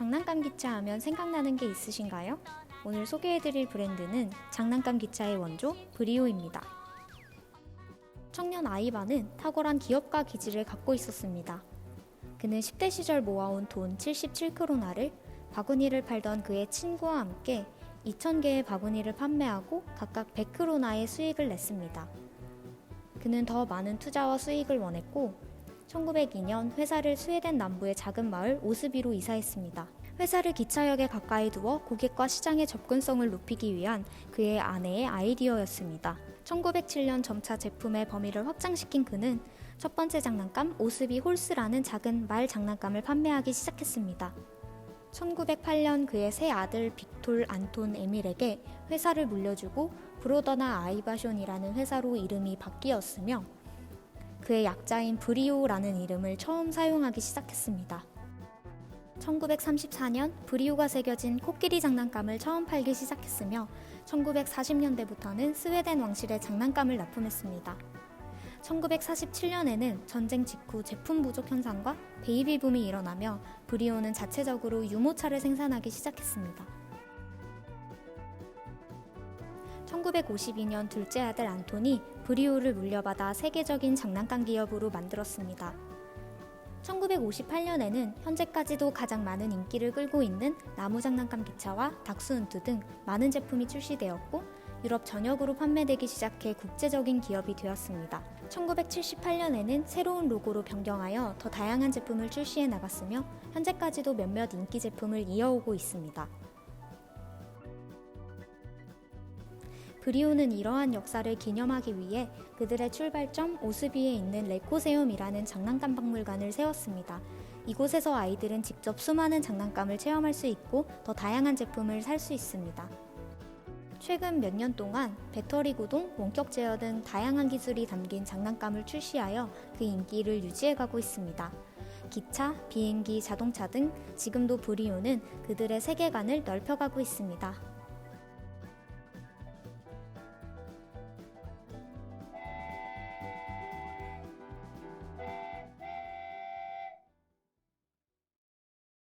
장난감 기차 하면 생각나는 게 있으신가요? 오늘 소개해드릴 브랜드는 장난감 기차의 원조 브리오입니다. 청년 아이바는 탁월한 기업가 기질을 갖고 있었습니다. 그는 10대 시절 모아온 돈 77크로나를 바구니를 팔던 그의 친구와 함께 2,000개의 바구니를 판매하고 각각 100크로나의 수익을 냈습니다. 그는 더 많은 투자와 수익을 원했고 1902년 회사를 스웨덴 남부의 작은 마을 오스비로 이사했습니다. 회사를 기차역에 가까이 두어 고객과 시장의 접근성을 높이기 위한 그의 아내의 아이디어였습니다. 1907년 점차 제품의 범위를 확장시킨 그는 첫 번째 장난감 오스비 홀스라는 작은 말 장난감을 판매하기 시작했습니다. 1908년 그의 새 아들 빅톨 안톤 에밀에게 회사를 물려주고 브로더나 아이바숑이라는 회사로 이름이 바뀌었으며 그의 약자인 브리오라는 이름을 처음 사용하기 시작했습니다. 1934년 브리오가 새겨진 코끼리 장난감을 처음 팔기 시작했으며 1940년대부터는 스웨덴 왕실의 장난감을 납품했습니다. 1947년에는 전쟁 직후 제품 부족 현상과 베이비 붐이 일어나며 브리오는 자체적으로 유모차를 생산하기 시작했습니다. 1952년 둘째 아들 안톤이 브리오를 물려받아 세계적인 장난감 기업으로 만들었습니다. 1958년에는 현재까지도 가장 많은 인기를 끌고 있는 나무 장난감 기차와 닥스훈트 등 많은 제품이 출시되었고 유럽 전역으로 판매되기 시작해 국제적인 기업이 되었습니다. 1978년에는 새로운 로고로 변경하여 더 다양한 제품을 출시해 나갔으며 현재까지도 몇몇 인기 제품을 이어오고 있습니다. 브리오는 이러한 역사를 기념하기 위해 그들의 출발점 오스비에 있는 레코세움이라는 장난감 박물관을 세웠습니다. 이곳에서 아이들은 직접 수많은 장난감을 체험할 수 있고 더 다양한 제품을 살 수 있습니다. 최근 몇 년 동안 배터리 구동, 원격 제어 등 다양한 기술이 담긴 장난감을 출시하여 그 인기를 유지해가고 있습니다. 기차, 비행기, 자동차 등 지금도 브리오는 그들의 세계관을 넓혀가고 있습니다.